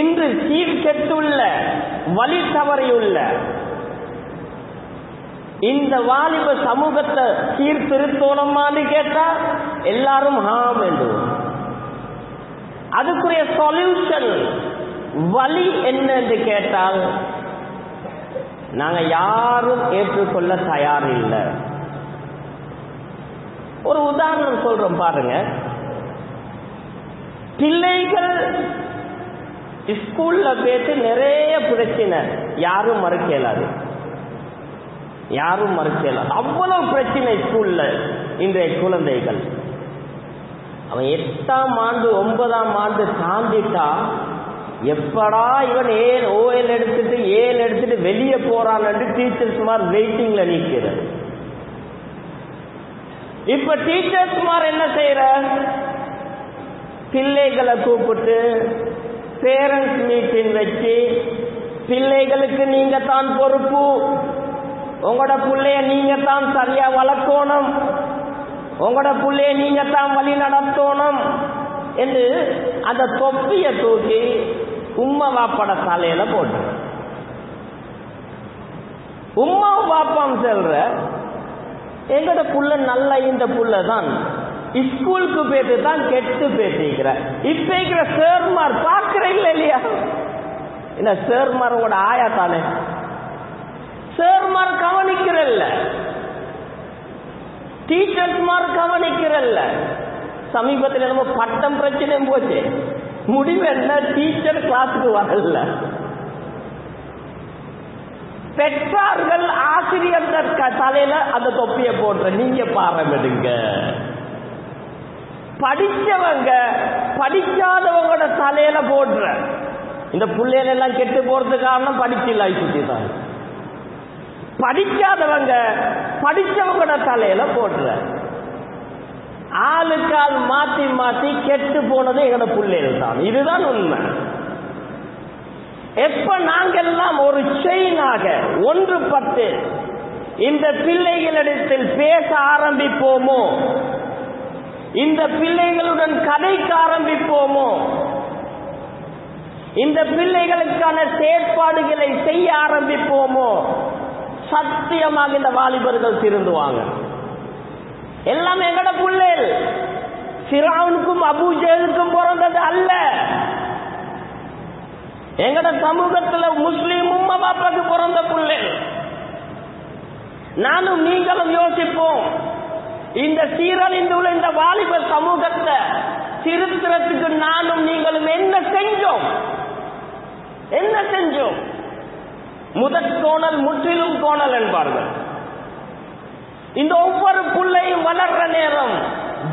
இன்று சீர்கெட்டுள்ள வழி தவறியுள்ள. இந்த வாலிப சமூகத்தை சீர்திருத்தோணுமான்னு கேட்டா எல்லாரும் ஹாம் என்று அதுக்குரிய சொல்யூஷன் வழி என்ன என்று கேட்டால் நாங்க யாரும் ஏற்றுக்கொள்ள தயார் இல்லை ஒரு உதாரணம் சொல்றோம் பாருங்க. பிள்ளைகள் ஸ்கூல்ல போயிட்டு நிறைய பிரச்சனை யாரும் மறக்க இயலாது யாரும் மறக்க இயலாது அவ்வளவு பிரச்சனை ஸ்கூல்ல இன்றைய குழந்தைகள் அவன் எட்டாம் ஆண்டு ஒன்பதாம் ஆண்டு தாண்டிட்டா எப்படா இவன் ஏன் ஓஎல் எடுத்துட்டு ஏல் எடுத்துட்டு வெளியே போறான்னு டீச்சர்ஸ் மாதிரி வெயிட்டிங்ல நிற்கிறது இப்ப டீச்சர்ஸ் மாதிரி என்ன செய்யற பிள்ளைகளை கூப்பிட்டு பேரண்ட்ஸ் மீட்டிங் வச்சு பிள்ளைகளுக்கு நீங்க தான் பொறுப்பு. உங்களோட பிள்ளைய நீங்க தான் சரியா வளர்க்கணும். உங்களோட பிள்ளைய நீங்க தான் வழி நடத்தணும் என்று அந்த தொப்பிய தூக்கி உம்மா வாப்பட தலையில போட்டு. உம்மா வாப்பாம் சொல்ற எங்கட புள்ள நல்ல இந்த புள்ள தான் ஸ்கூலுக்கு போயிட்டு தான் கெட்டு போயிட்டு இப்ப இருக்கிற சேர்மார் பார்க்கிறேன் இல்ல இல்லையா? என்ன சேர்மாரோட ஆயா தானே சேர்மார் கவனிக்கிறல்ல டீச்சர்ஸ்மார் கவனிக்கிறல்ல சமீபத்தில் நம்ம பட்டம் பிரச்சனையும் போச்சு. முடிவு என்ன? டீச்சர் கிளாஸுக்கு வரல. பெற்றார்கள் ஆசிரியர் தலையில அந்த தொப்பிய போடுற நீங்க பாரமிடுங்க. படிச்சவங்க படிக்காதவங்களோட தலையில போடுற. இந்த பிள்ளைகள் எல்லாம் கெட்டு போறது காரணம் படிச்சில்ல சுத்தி தான். படிக்காதவங்க படிச்சவங்களோட தலையில போடுற. ஆளுக்கால் மாத்தி மாத்தி கெட்டு போனது எங்களோட பிள்ளைகள் தான். இதுதான் உண்மை. எப்ப நாங்கெல்லாம் ஒரு செயினாக ஒன்றுபட்டு இந்த பிள்ளைகளிடத்தில் பேச ஆரம்பிப்போமோ இந்த பிள்ளைகளுடன் கதைக்க ஆரம்பிப்போமோ? இந்த பிள்ளைகளுக்கான செயற்பாடுகளை செய்ய ஆரம்பிப்போமோ? சத்தியமாக இந்த வாலிபர்கள் திருந்துவாங்க. எல்லாம் எங்கட புள்ளேல்? சிராவுனுக்கும் அபூஜேலுக்கும் பிறந்தது அல்ல. எங்கட சமூகத்துல முஸ்லீம் உம்மா பாப்பாக்கு பிறந்த புள்ளேல். நானும் நீங்களும் யோசிப்போம். இந்த சீரழிந்துள்ள இந்த வாலிப சமூகத்தை திருத்துறதுக்கு நானும் நீங்களும் என்ன செஞ்சோம்? என்ன செஞ்சோம்? முதற் கோணல் முற்றிலும் கோணல் என்பார்கள். இந்த ஒவ்வொரு பிள்ளையும் வளர்ற நேரம்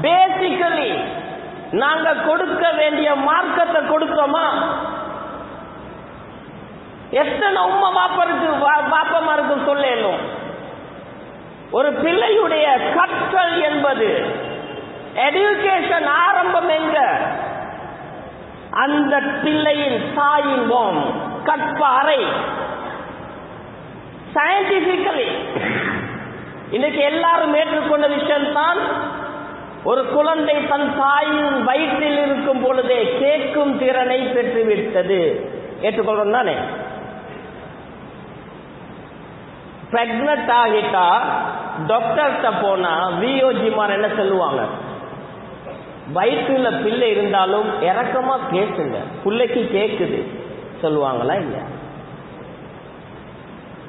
பேசிக்கலி நாங்க கொடுக்க வேண்டிய மார்க்கத்தை கொடுத்தோமா? எத்தனை உம்மா பாப்பருக்கு பாப்பமாருக்கு சொல்லலும். ஒரு பிள்ளையுடைய கற்றல் என்பது எஜுகேஷன் ஆரம்பம் எங்க? அந்த பிள்ளையின் சாயின் கற்ப அறை. சயின்டிபிக்கலி இன்னைக்கு எல்லாரும் ஏற்றுக்கொண்ட விஷயம்தான் ஒரு குழந்தை தன் தாயின் வயிற்றில் இருக்கும் பொழுதே கேட்கும் திறனை பெற்றுவிட்டது. ஏற்றுக்கொள்றோம் தானே? பிரெக்னட் ஆகிட்டா டாக்டர்கிட்ட போனா விஓஜிமார் என்ன சொல்லுவாங்க? வயிற்றுல பிள்ளை இருந்தாலும் இறக்கமா கேட்குங்க பிள்ளைக்கு கேக்குது. சொல்லுவாங்களா இல்ல?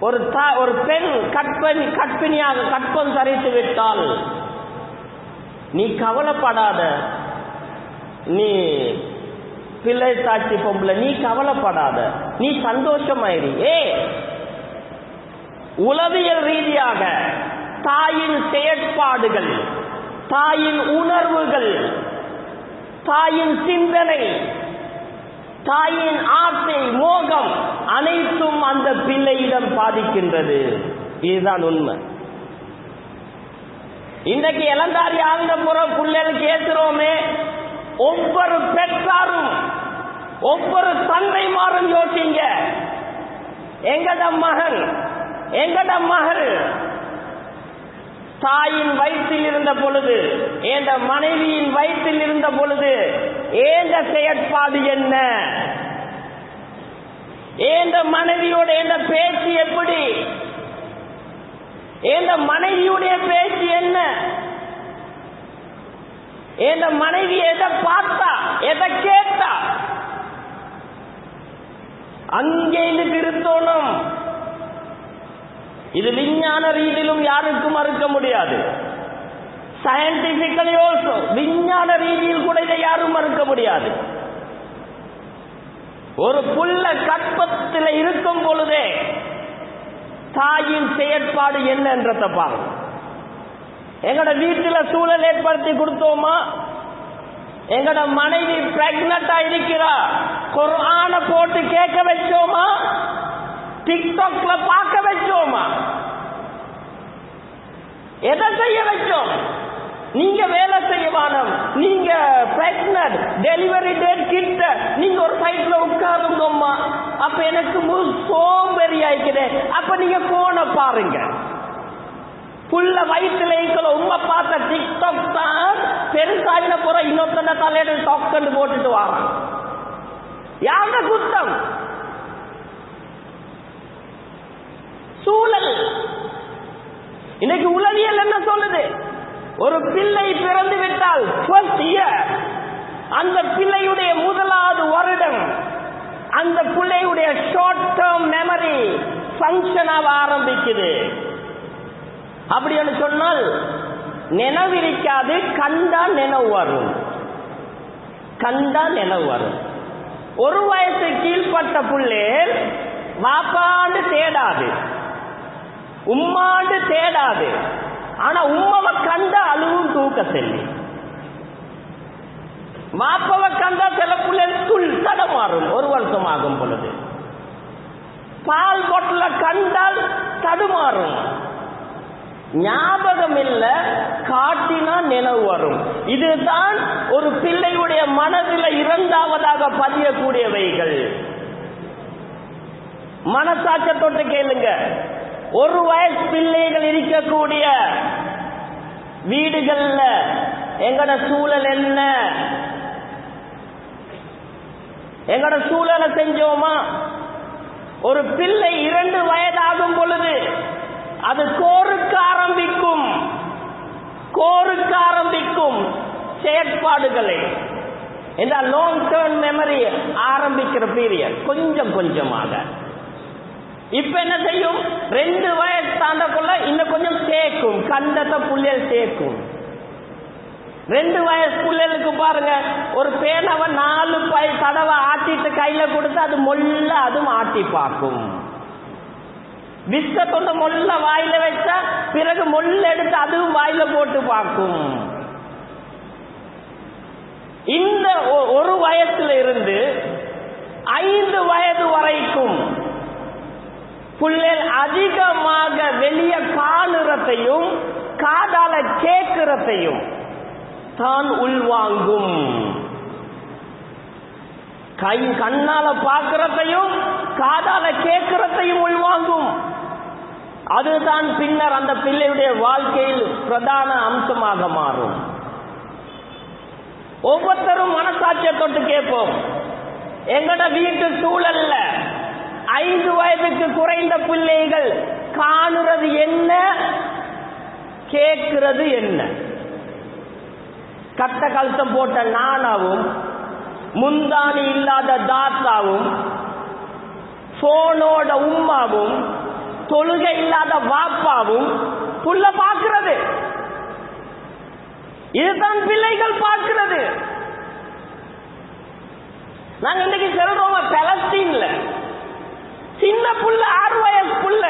ஒரு தா ஒரு பெண் கற்பனி கற்பிணியாக கற்பம் தரித்து விட்டால் நீ கவலைப்படாத. நீ பிள்ளை தாட்சி பொம்பளை நீ கவலைப்படாத. நீ சந்தோஷமாயிரு. ஏ உளவியல் ரீதியாக தாயின் செயற்பாடுகள் தாயின் உணர்வுகள் தாயின் சிந்தனை தாயின் ஆசை மோகம் அனைத்தும் அந்த பிள்ளையிடம் பாதிக்கின்றது. இதுதான் உண்மை. இன்றைக்கு இளந்தாரி ஆழ்ந்த புறம் பிள்ளைகள் கேட்கிறோமே ஒவ்வொரு பெற்றாரும் ஒவ்வொரு தந்தைமாரும் யோசிங்க. எங்கட மகன் எங்கட மகள் தாயின் வயிற்றில் இருந்த பொழுது ஏந்த மனைவியின் வயிற்றில் இருந்த பொழுது ஏந்த செயற்பாடு என்ன? ஏந்த மனைவியோட எந்த பேச்சு எப்படி? ஏந்த மனைவியுடைய பேச்சு என்ன? ஏந்த மனைவி எதை பார்த்தா எதை கேட்டா? அங்கே திருத்தோணும். இது விஞ்ஞான ரீதியிலும் யாருக்கும் மறுக்க முடியாது. சயின்டிபிக்கலி ஆல்சோ விஞ்ஞான ரீதியில் கூட இதை யாரும் மறுக்க முடியாது. ஒரு புள்ள கற்பத்தில் இருக்கும் பொழுதே தாயின் செயற்பாடு என்னன்றத பாருங்க எங்கட வீட்டில் சூழல் ஏற்படுத்தி கொடுத்தோமா? எங்கட மனைவி பிரெக்னட்டா இருக்கிறா? குர்ஆன போட்டு கேட்க வச்சோமா? டிக்டாக்ல பார்க்க வச்சோமா? எதை செய்ய வச்சோம்? நீங்க வேலை செய்ய வானம் நீங்க பிரெக்னட் டெலிவரி டேட் கிட்ட நீங்க ஒரு சைட்ல உட்காருங்கம்மா அப்ப எனக்கு முழு சோம்பேறி ஆயிக்கிறேன் அப்ப நீங்க போன பாருங்க. புள்ள வயிற்றுல இருக்கிற உண்மை பார்த்த டிக்டாக் தான் பெருசாயின போற இன்னொருத்தன தலையில கண்டு போட்டுட்டு வாரான் யாருட குத்தம்? சூழல். இன்னைக்கு உளவியல் என்ன சொல்லுது? ஒரு பிள்ளை பிறந்து விட்டால் first அந்த பிள்ளையுடைய முதலாவது வருடம் அந்த பிள்ளையுடைய ஷார்ட் டேர்ம் மெமரி ஃபங்க்ஷன் ஆக ஆரம்பிக்குது. அப்படின்னு சொன்னால் நினைவிருக்காது கண்டா நினைவு வரும். கண்டா நினைவு வரும். ஒரு வயசு கீழ்பட்ட புள்ளே வாப்பாண்டு தேடாது. உம்மாண்டு தேடாது. ஆனா உம்மவை கண்ட அழுவும் தூக்க செல்லி. மாப்பவை கண்டா சில பிள்ளைகள் துள் தடமாறும். ஒரு வருஷம் ஆகும் பொழுது. பால் பொட்டல கண்டால் தடுமாறும். ஞாபகம் இல்ல காட்டினா நினைவு வரும். இதுதான் ஒரு பிள்ளையுடைய மனதில் இரண்டாவதாக பதியக்கூடியவைகள். மனசாட்ச தொட்டு கேளுங்க. ஒரு வயசு பிள்ளைகள் இருக்கக்கூடிய வீடுகள்ல எங்கட சூழல் என்ன? எங்கட சூழலை செஞ்சோமா? ஒரு பிள்ளை இரண்டு வயதாகும் பொழுது அது கோருக்கு ஆரம்பிக்கும். கோருக்க ஆரம்பிக்கும் செயற்பாடுகளை. இந்த லாங் டேர்ம் மெமரி ஆரம்பிக்கிற பீரியட் கொஞ்சம் கொஞ்சமாக. இப்ப என்ன செய்யும்? ரெண்டு வயசு தாண்டக்குள்ள இன்னும் கொஞ்சம் சேர்க்கும் கண்டத்தை புள்ளியல் சேர்க்கும் ரெண்டு வயசு புள்ளலுக்கு பாருங்க ஒரு பேனாவை நாலு பை தடவை ஆட்டிட்டு கையில கொடுத்து அது மொல்ல அதுவும் ஆட்டி பார்க்கும். பிஸ்கத்தொண்ட மொல்ல வாயில வச்சா பிறகு மொல்ல எடுத்து அதுவும் வாயில போட்டு பார்க்கும். இந்த ஒ- ஒரு வயசுல இருந்து ஐந்து வயது வரைக்கும் புள்ளல் அதிகமாக வெளிய காணுறதையும் காதால கேட்கிறதையும் தான் உள்வாங்கும். கை கண்ணால பார்க்கிறதையும் காதால கேட்கிறதையும் உள்வாங்கும். அதுதான் பின்னர் அந்த பிள்ளையுடைய வாழ்க்கையில் பிரதான அம்சமாக மாறும். ஒவ்வொருத்தரும் மனசாட்சியை தொட்டு கேட்போம். எங்கட வீட்டு சூழல்ல ஐந்து வயதுக்கு குறைந்த பிள்ளைகள் காணுறது என்ன? கேட்கிறது என்ன? கட்ட கழுத்தம் போட்ட நானாவும் முந்தாணி இல்லாத தாத்தாவும் போனோட உம்மாவும் தொழுகை இல்லாத வாப்பாவும் புள்ள பார்க்கிறது. இதுதான் பிள்ளைகள் பார்க்கிறது. நாங்க இன்னைக்கு சொல்றோம் பலஸ்தீன்ல. புள்ள ஆறு வயசு புள்ள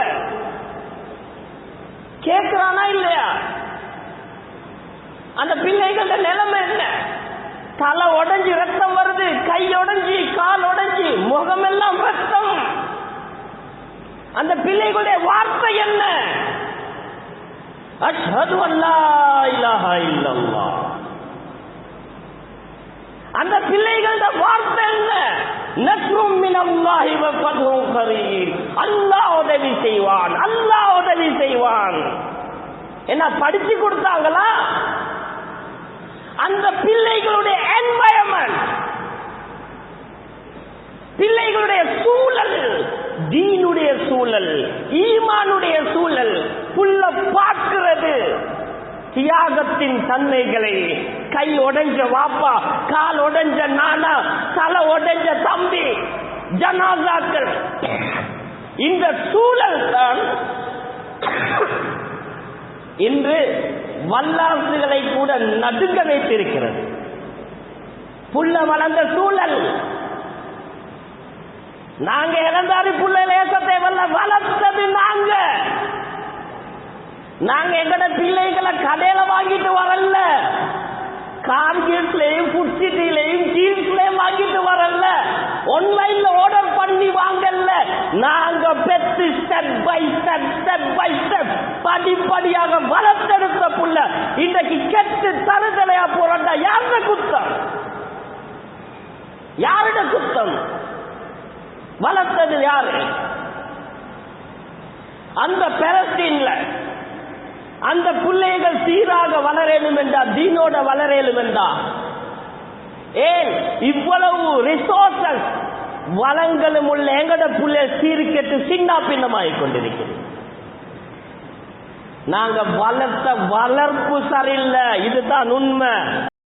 கேட்கிறானா இல்லையா? அந்த பிள்ளைகளோட நிலைமை என்ன? தலை உடைஞ்சு ரத்தம் வருது கை உடைஞ்சு கால் உடைஞ்சு முகமெல்லாம் ரத்தம். அந்த பிள்ளைகளுடைய வார்த்தை என்ன? அஷ்ஹது அல்லா இலாஹா இல்லல்லாஹ். அந்த பிள்ளைகளோட வார்த்தை என்ன? நஸ்ரும் மினல்லாஹி வ ஃபத்ஹும் அல்லாஹ் உதவி செய்வான் அல்லாஹ் உதவி செய்வான். என்ன படிச்சு கொடுத்தாங்களா? அந்த பிள்ளைகளுடைய என்வாயன்மெண்ட் பிள்ளைகளுடைய சூழல் தீனுடைய சூழல் ஈமானுடைய சூழல் புள்ள பார்க்கிறது. தியாகத்தின் தன்மைகளை கை உடைஞ்ச வாப்பா கால் உடைஞ்ச நானா தலை உடைஞ்ச தம்பி ஜனாசாக்கள். இந்த சூழல் தான் இன்று வல்லாசுகளை கூட நடுங்க வைத்திருக்கிறது. புள்ள வளர்ந்த சூழல். நாங்க இறந்தாரி புள்ள லேசத்தை வல்ல வளர்த்தது நாங்க. நாங்க எங்கட பிள்ளைகளை கடையில வாங்கிட்டு வரல. கார்கிட்லயும் புட்சிட்டிலையும் ஜீன்ஸ்லயும் வாங்கிட்டு வரல ஆன்லைன்ல ஆர்டர் பண்ணி வாங்கல நாங்க பெத்து step by step step by step படிப்படியாக வளர்த்தெடுத்த புள்ள இன்றைக்கு கெட்டு தருதலையா போறா யாருட குத்தம்? யாருட குத்தம்? வளர்த்தது யாரு? அந்த பெலஸ்டீன்ல அந்த பிள்ளைகள் சீராக வளரணும் என்றா தீனோட வளரேனும் என்றா? ஏன்? இவ்வளவு ரிசோர்சஸ் வளங்களும் உள்ள எங்கட புள்ள சீர்கெட்டு சின்ன பின்னமாகிக் கொண்டிருக்கிறது. நாங்க வளர்த்த வளர்ப்பு சரியில்லை. இதுதான் உண்மை.